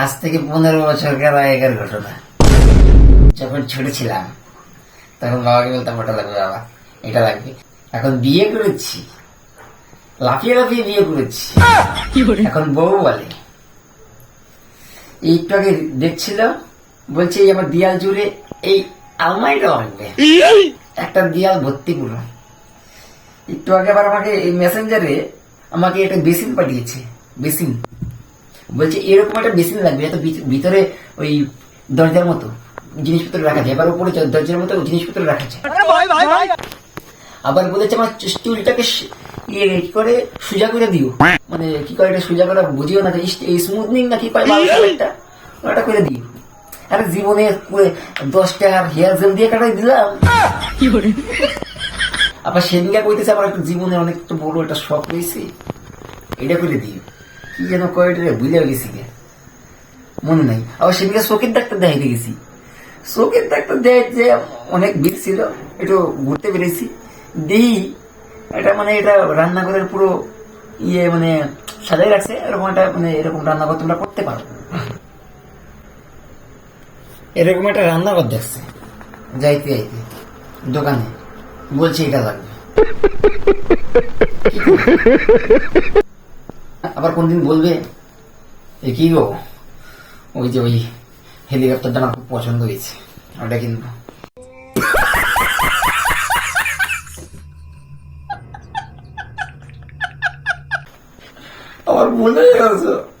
আজ থেকে পনেরো বছর গেল আগের ঘটনা। যখন ছোট ছিলাম, তখন বাবাকে বলতাম, ওটা লাগবে বাবা, এটা লাগবে। এখন বিয়ে করেছি। লাফিয়ে লাফিয়ে বিয়ে করেছি। এখন বউ বলে। একটু আগে দেখছিল, বলছে, এই আমার দিয়াল জুড়ে এই আলমারিটা লাগবে। একটা দিয়াল ভর্তি পুরো একটু আগে আবার আমাকে এই মেসেঞ্জারে আমাকে একটা বেসিন পাঠিয়েছে, বেসিন। বলছে এরকম একটা বেসিন লাগবে এত ভিত- ভিতরে ওই দরজার মতো জিনিসপত্র রাখা যায় এবার উপরে দরজার মতো জিনিসপত্র রাখা যায় আবার বলেছে আমার চুলটাকে ইয়ে কি করে সোজা করে দিও। মানে কি করে এটা সোজা করা বুঝিও না স্মুথনিং না কি করে? কালারটা ওটা করে দিও। আরে জীবনে দশ টাকার হেয়ার জেল দিয়ে কাটাই দিলাম। কি করে? আবার সেদিকে কইতেছে আমার একটা জীবনে অনেক বড় একটা শখ রয়েছে এটা করে দিও। কি যেন কয়টা ভুলে গেছি গে। মনে নাই। আবার সেদিকে চোখের ডাক্তার দেখাইতে গেছি। চোখের ডাক্তার দেয় যে অনেক ভিড় ছিল, একটু ঘুরতে পেরেছি দিই এটা মানে এটা রান্নাঘরের পুরো ইয়ে মানে সাজাই রাখছে, এরকম একটা মানে এরকম রান্নাঘর তোমরা করতে পারো। এরকম একটা রান্নাঘর দেখছে। যাইতে যাইতে। দোকানে। বলছি এটা লাগবে। আবার কোনদিন বলবে? এ কি গো? ওই যে ওই হেলিকপ্টারটা আমার খুব পছন্দ হয়েছে। ওটা কিনবো। আমার মনে গেছে।